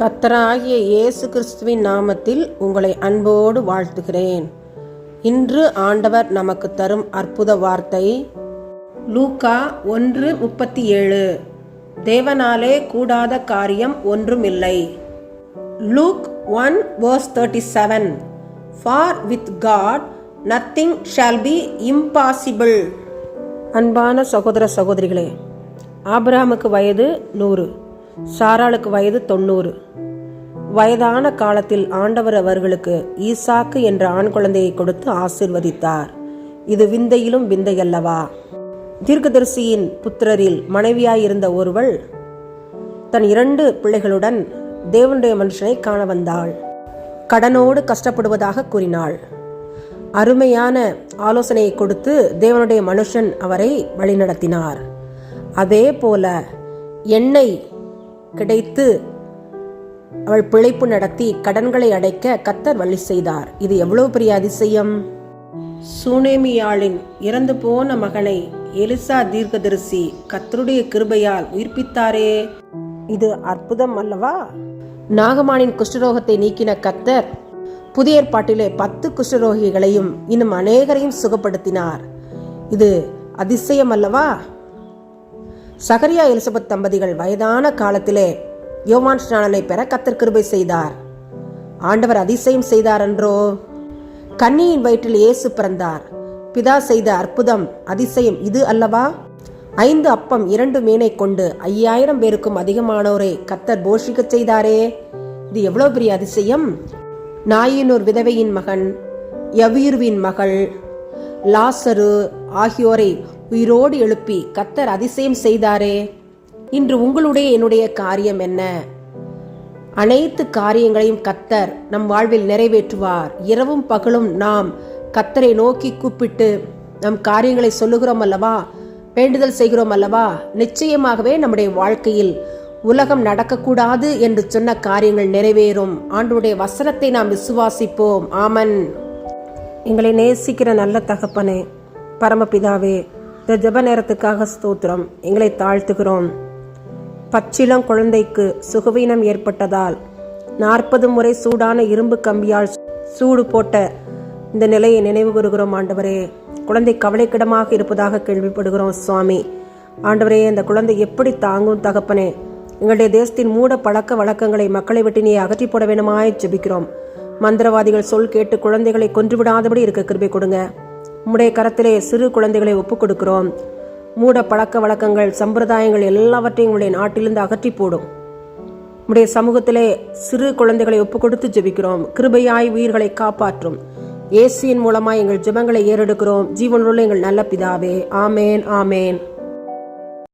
கத்தராகிய இயேசு கிறிஸ்துவின் நாமத்தில் உங்களை அன்போடு வாழ்த்துகிறேன். இன்று ஆண்டவர் நமக்கு தரும் அற்புத வார்த்தை லூக்கா ஒன்று முப்பத்தி ஏழு. தேவனாலே கூடாத காரியம் ஒன்றும் இல்லை Luke one verse thirty seven. For with God nothing shall be impossible. அன்பான சகோதர சகோதரிகளே ஆபிரகாமுக்கு வயது நூறு. சாராளுக்கு வயது தொண்ணூறு. வயதான காலத்தில் ஆண்டவர் அவர்களுக்கு ஈசாக்கு என்ற ஆண் குழந்தையை கொடுத்து ஆசிர்வதித்தார். இது விந்தையிலும் விந்தையல்லவா? தீர்க்கதரிசியின் புத்திரரில் மனைவியாயிருந்த ஒருவள் தன் இரண்டு பிள்ளைகளுடன் தேவனுடைய மனுஷனை காண வந்தாள். கடனோடு கஷ்டப்படுவதாக கூறினாள். அருமையான ஆலோசனையை கொடுத்து தேவனுடைய மனுஷன் அவரை வழிநடத்தினார். அதே போல எண்ணெய் கிடைத்து அவள் பிழைப்பு நடத்தி கடன்களை அடைக்க கத்தர் வழி செய்தார். இது எவ்வளவு பெரிய அதிசயம்? சூனேமியாளின் இறந்து போன மகனை எலிசா தீர்க்கதரிசி கத்தருடைய கிருபையால் உயிர்ப்பித்தாரே. இது அற்புதம் அல்லவா? நாகமானின் குஷ்டரோகத்தை நீக்கின கத்தர் புதிய ஏற்பாட்டிலே பத்து குஷ்டரோகிகளையும் இன்னும் அநேகரையும் சுகப்படுத்தினார். இது அதிசயம் அல்லவா? சகரியா எலிசபெத் தம்பதிகள் வயதான காலத்திலே யோவான் ஸ்நானனை பெற கத்தர் கிருபை செய்தார். ஆண்டவர் அதிசயம் செய்தார் என்றோ? கன்னியின் வயிற்றில் இயேசு பிறந்தார். பிதா செய்த அற்புதம் அதிசயம் இது அல்லவா? ஐந்து அப்பம் இரண்டு மீனை கொண்டு ஐயாயிரம் பேருக்கும் அதிகமானோரை கத்தர் போஷிக்கச் செய்தாரே. இது எவ்வளவு பெரிய அதிசயம்? நாயினூர் விதவையின் மகன் யவீர்வின் மகள் லாசரு ஆகியோரை உயிரோடு எழுப்பி கத்தர் அதிசயம் செய்தாரே. இன்று உங்களுடைய என்னுடைய காரியம் என்ன? அனைத்து காரியங்களையும் கத்தர் நம் வாழ்வில் நிறைவேற்றுவார். இரவும் பகலும் நாம் கத்தரை நோக்கி கூப்பிட்டு நம் காரியங்களை சொல்லுகிறோம் அல்லவா? வேண்டுதல் செய்கிறோம் அல்லவா? நிச்சயமாகவே நம்முடைய வாழ்க்கையில் உலகம் நடக்கக்கூடாது என்று சொன்ன காரியங்கள் நிறைவேறும். ஆண்டுடைய வசனத்தை நாம் விசுவாசிப்போம். ஆமன். எங்களை நேசிக்கிற நல்ல தகப்பனே பரமபிதாவே இந்த ஜெப நேரத்துக்காக ஸ்தோத்திரம். எங்களை தாழ்த்துகிறோம். பச்சிளம் குழந்தைக்கு சுகவீனம் ஏற்பட்டதால் நாற்பது முறை சூடான இரும்பு கம்பியால் சூடு போட்ட இந்த நிலையை நினைவு கூறுகிறோம் ஆண்டவரே. குழந்தை கவலைக்கிடமாக இருப்பதாக கேள்விப்படுகிறோம் சுவாமி. ஆண்டவரே அந்த குழந்தை எப்படி தாங்கும் தகப்பனே. எங்களுடைய தேசத்தின் மூட பழக்க வழக்கங்களை மக்களை விட்டு நீ அகற்றி போட வேணுமாய் ஜெபிக்கிறோம். மந்திரவாதிகள் சொல் கேட்டு குழந்தைகளை கொன்றுவிடாதபடி இருக்க கிருபை கொடுங்க. உம்முடைய கரத்திலே சிறு குழந்தைகளை ஒப்புக் கொடுக்கிறோம். மூட பழக்க வழக்கங்கள் சம்பிரதாயங்கள் எல்லாவற்றையும் உங்களுடைய நாட்டிலிருந்து அகற்றி போடும். உடைய சமூகத்திலே சிறு குழந்தைகளை ஒப்பு கொடுத்து ஜெபிக்கிறோம். கிருபையாய் உயிர்களை காப்பாற்றும். ஏசியின் மூலமாய் எங்கள் ஜெபங்களை ஏறெடுக்கிறோம். ஜீவனுள்ள எங்கள் நல்ல பிதாவே. ஆமேன் ஆமேன்.